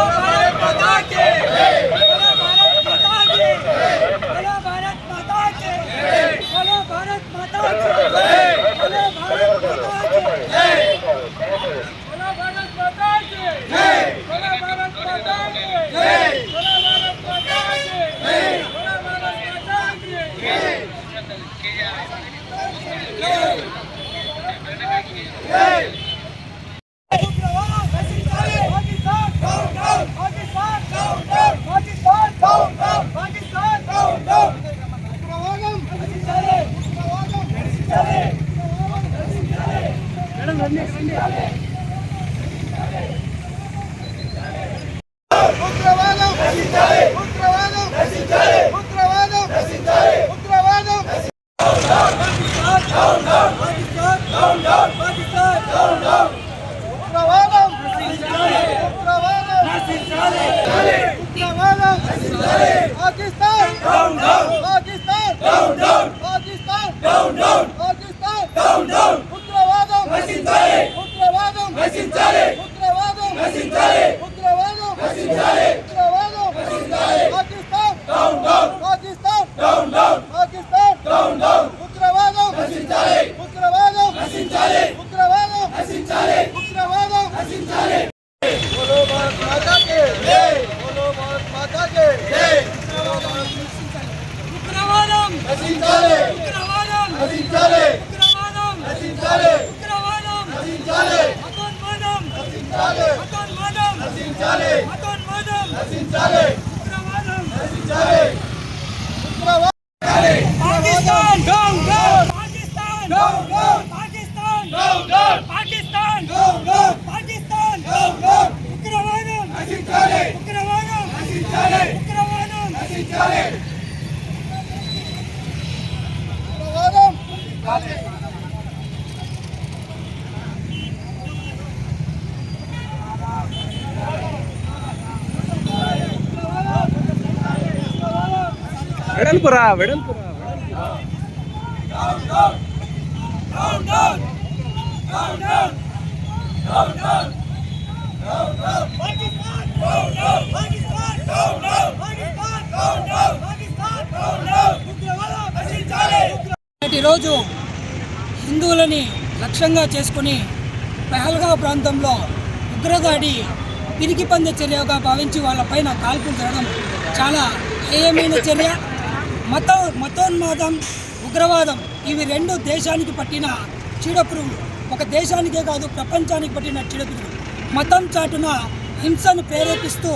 ఉగ్రవాదం ఉగ్రవాదం ఉగ్రవాదం ఉగ్రవాదం ఉగ్రవాదం ఉగ్రవాదం ఉగ్రవాదం పాకిస్తాన్ పాకిస్తాన్ పాకిస్తాన్ పాకిస్తాన్ ఉగ్రవాదం ఉగ్రవాదం ఉగ్రవాదం వెడల్పురా వెడల్పురా ఈరోజు హిందువులని లక్ష్యంగా చేసుకుని పెహల్గా ప్రాంతంలో ఉగ్రదాడి పిరికి పంద చర్యగా భావించి వాళ్ళపైన కాల్పులు జరగడం చాలా హేయమైన చర్య. మత మతోన్మాదం ఉగ్రవాదం ఇవి రెండు దేశానికి పట్టిన చీడపురుగులు. ఒక దేశానికే కాదు ప్రపంచానికి పట్టిన చీడపురుగులు. మతం చాటున హింసను ప్రేరేపిస్తూ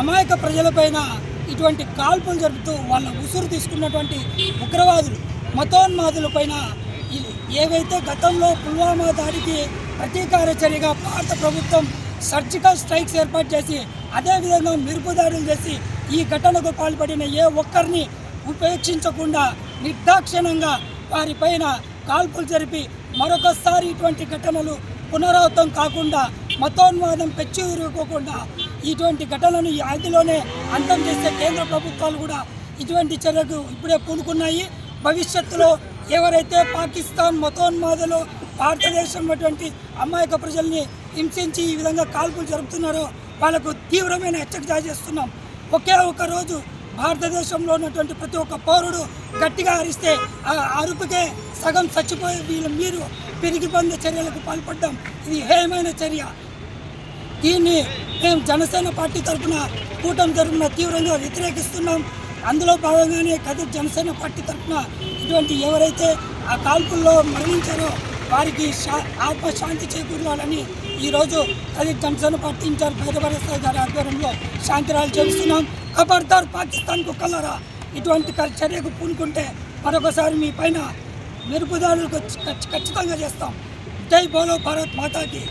అమాయక ప్రజలపైన ఇటువంటి కాల్పులు జరుపుతూ వాళ్ళ ఉసురు తీసుకున్నటువంటి ఉగ్రవాదులు మతోన్మాదులపైన ఏవైతే గతంలో పుల్వామా దాడికి ప్రతీకార చర్యగా భారత ప్రభుత్వం సర్జికల్ స్ట్రైక్స్ ఏర్పాటు చేసి అదేవిధంగా మెరుపు దాడులు చేసి ఈ ఘటనకు పాల్పడిన ఏ ఒక్కరిని ఉపేక్షించకుండా నిర్దాక్షిణ్యంగా వారిపైన కాల్పులు జరిపి మరొకసారి ఇటువంటి ఘటనలు పునరావృతం కాకుండా మతోన్వాదం పెచ్చి ఉరుకోకుండా ఇటువంటి ఘటనలను ఈ ఆదిలోనే అంతం చేసే కేంద్ర ప్రభుత్వాలు కూడా ఇటువంటి చర్యకు ఇప్పుడే పూనుకున్నాయి. భవిష్యత్తులో ఎవరైతే పాకిస్తాన్ మతోన్మాదులు భారతదేశం అటువంటి అమాయక ప్రజల్ని హింసించి ఈ విధంగా కాల్పులు జరుపుతున్నారో వాళ్ళకు తీవ్రమైన హెచ్చరిక జారీ చేస్తున్నాం. ఒకే ఒక రోజు భారతదేశంలో ఉన్నటువంటి ప్రతి ఒక్క పౌరుడు గట్టిగా అరిస్తే ఆ అరుపుకే సగం చచ్చిపోయే వీళ్ళు మీరు పెరిగిపోయిన పొందే చర్యలకు పాల్పడ్డాం ఇది హేయమైన చర్య. దీన్ని మేము జనసేన పార్టీ తరఫున కూటమి తరఫున తీవ్రంగా వ్యతిరేకిస్తున్నాం. అందులో భాగంగానే కదిరి జనసేన పార్టీ తరఫున ఇటువంటి ఎవరైతే ఆ కాల్పుల్లో మరణించారో వారికి శా ఆత్మశాంతి చేకూరాలని ఈరోజు Kadiri Janasena party in charge Bhairavarasai గారి ఆధ్వర్యంలో శాంతిరాలు చేస్తున్నాం. ఖబర్దార్ పాకిస్తాన్కు కలరా? ఇటువంటి చర్యకు పూనుకుంటే మరొకసారి మీ పైన మెరుపుదారులకు ఖచ్చితంగా చేస్తాం. జై బోలో భారత్ మాతాకి.